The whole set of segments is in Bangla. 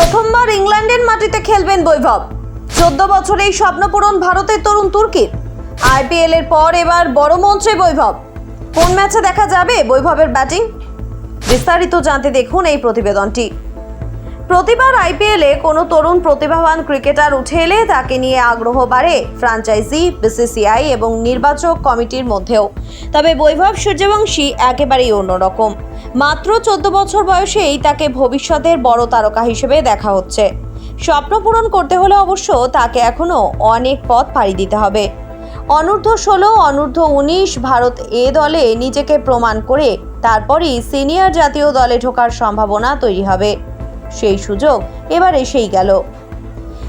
প্রথমবার ইংল্যান্ডের মাটিতে খেলবেন বৈভব। চোদ্দ বছরেই স্বপ্নপূরণ ভারতের তরুণ তুর্কির। আইপিএল এর পর এবার বড় মঞ্চে বৈভব। কোন ম্যাচে দেখা যাবে বৈভবের ব্যাটিং? বিস্তারিত জানতে দেখুন এই প্রতিবেদনটি। প্রতিবার আইপিএলে কোনো তরুণ প্রতিভাবান ক্রিকেটার উঠে এলে তাকে নিয়ে আগ্রহ বাড়ে ফ্রাঞ্চাইজি, বিসিসিআই এবং নির্বাচক কমিটির মধ্যেও। তবে বৈভব সূর্যবংশী একেবারেই অন্যরকম। মাত্র চোদ্দ বছর বয়সেই তাকে ভবিষ্যতের বড় তারকা হিসেবে দেখা হচ্ছে। স্বপ্ন পূরণ করতে হলে অবশ্য তাকে এখনও অনেক পথ পাড়ি দিতে হবে। অনূর্ধ্ব ষোলো, অনূর্ধ্ব উনিশ, ভারত এ দলে নিজেকে প্রমাণ করে তারপরই সিনিয়র জাতীয় দলে ঢোকার সম্ভাবনা তৈরি হবে। সেই সুযোগ এবার এসেই গেল।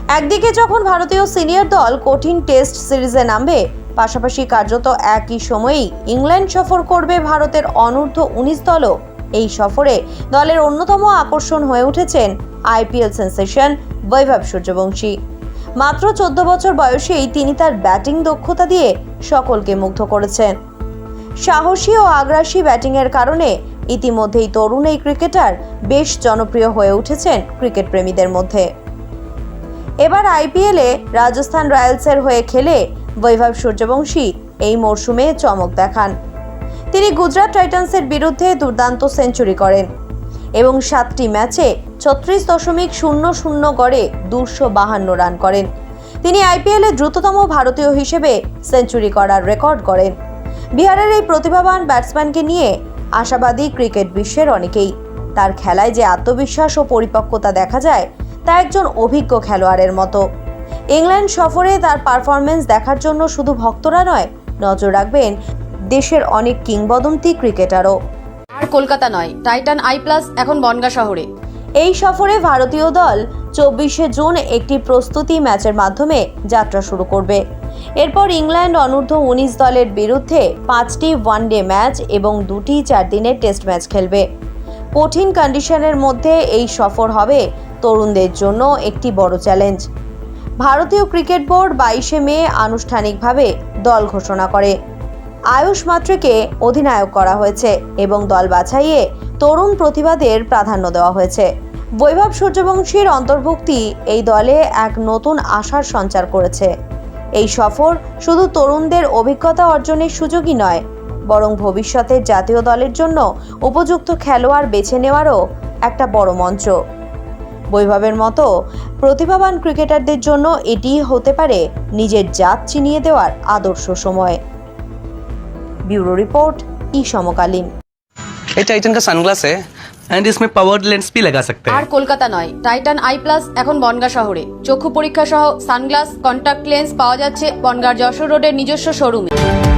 একদিকে যখন ভারতীয় সিনিয়র দল কঠিন টেস্ট সিরিজে নামবে, পাশাপাশি কার্যত একই সময়েই ইংল্যান্ড সফর করবে ভারতের অনূর্ধ্ব উনিশ দলও। এই সফরে দলের অন্যতম আকর্ষণ হয়ে উঠেছেন আইপিএল সেন্সেশন বৈভব সূর্যবংশী। মাত্র চোদ্দ বছর বয়সেই তিনি তার ব্যাটিং দক্ষতা দিয়ে সকলকে মুগ্ধ করেছেন। সাহসী ও আগ্রাসী ব্যাটিংয়ের কারণে ইতিমধ্যেই তরুণ এই ক্রিকেটার বেশ জনপ্রিয় হয়ে উঠেছেন ক্রিকেট প্রেমীদের মধ্যে। এবার আইপিএলে রাজস্থান রয়্যালসের হয়ে খেলে বৈভব সূর্যবংশী এই মরশুমে চমক দেখান। তিনি গুজরাট টাইটান্সের বিরুদ্ধে দুর্দান্ত সেঞ্চুরি করেন এবং সাতটি ম্যাচে ছত্রিশ দশমিক শূন্য শূন্য গড়ে দুশো বাহান্ন রান করেন। তিনি আইপিএলে দ্রুততম ভারতীয় হিসেবে সেঞ্চুরি করার রেকর্ড করেন বিহারের এই প্রতিভাবান ব্যাটসম্যানকে নিয়ে আশাবাদী ক্রিকেট বিশ্বের অনেকেই। তার খেলায় যে আত্মবিশ্বাস ও পরিপক্কতা দেখা যায়, তা একজন অভিজ্ঞ খেলোয়াড়ের মতো। ইংল্যান্ড সফরে তার পারফরমেন্স দেখার জন্য শুধু ভক্তরা নয়, নজর রাখবেন দেশের অনেক কিংবদন্তি ক্রিকেটারও। আর কলকাতা নয় টাইটান আই প্লাস এখন বনগা শহরে। এই সফরে ভারতীয় দল চব্বিশে জুন একটি প্রস্তুতি ম্যাচের মাধ্যমে যাত্রা শুরু করবে। এরপর ইংল্যান্ড অনূর্ধ্ব উনিশ দলের বিরুদ্ধে পাঁচটি ওয়ানডে ম্যাচ এবং দুটি চার দিনের টেস্ট ম্যাচ খেলবে। কঠিন কন্ডিশনের মধ্যে এই সফর হবে তরুণদের জন্য একটি বড় চ্যালেঞ্জ। ভারতীয় ক্রিকেট বোর্ড বাইশে মে আনুষ্ঠানিকভাবে দল ঘোষণা করে। আয়ুষ মাত্রেকে অধিনায়ক করা হয়েছে এবং দল বাছাইয়ে তরুণ প্রতিভাদের প্রাধান্য দেওয়া হয়েছে। বৈভব সূর্যবংশীর অন্তর্ভুক্তি এই দলে এক নতুন আশার সঞ্চার করেছে। এই সফর শুধু তরুণদের অভিজ্ঞতা অর্জনের সুযোগই নয়, বরং ভবিষ্যতের জাতীয় দলের জন্য উপযুক্ত খেলোয়াড় বেছে নেওয়ারও একটা বড় মঞ্চ। বৈভবের মতো প্রতিভাবান ক্রিকেটারদের জন্য এটি হতে পারে নিজের জাত চিনিয়ে দেওয়ার আদর্শ সময়। ब्यूरो रिपोर्ट ई समकालीन ये टाइटन का सनग्लास है एंड इसमें पावर लेंस भी लगा सकते আর हैं কলকাতা নয় টাইটান আই প্লাস এখন বনগা শহরে চক্ষু পরীক্ষা সহ সানগ্লাস কন্টাক্ট লেন্স পাওয়া যাচ্ছে বনগার যশোর রোডের নিজস্ব শোরুমে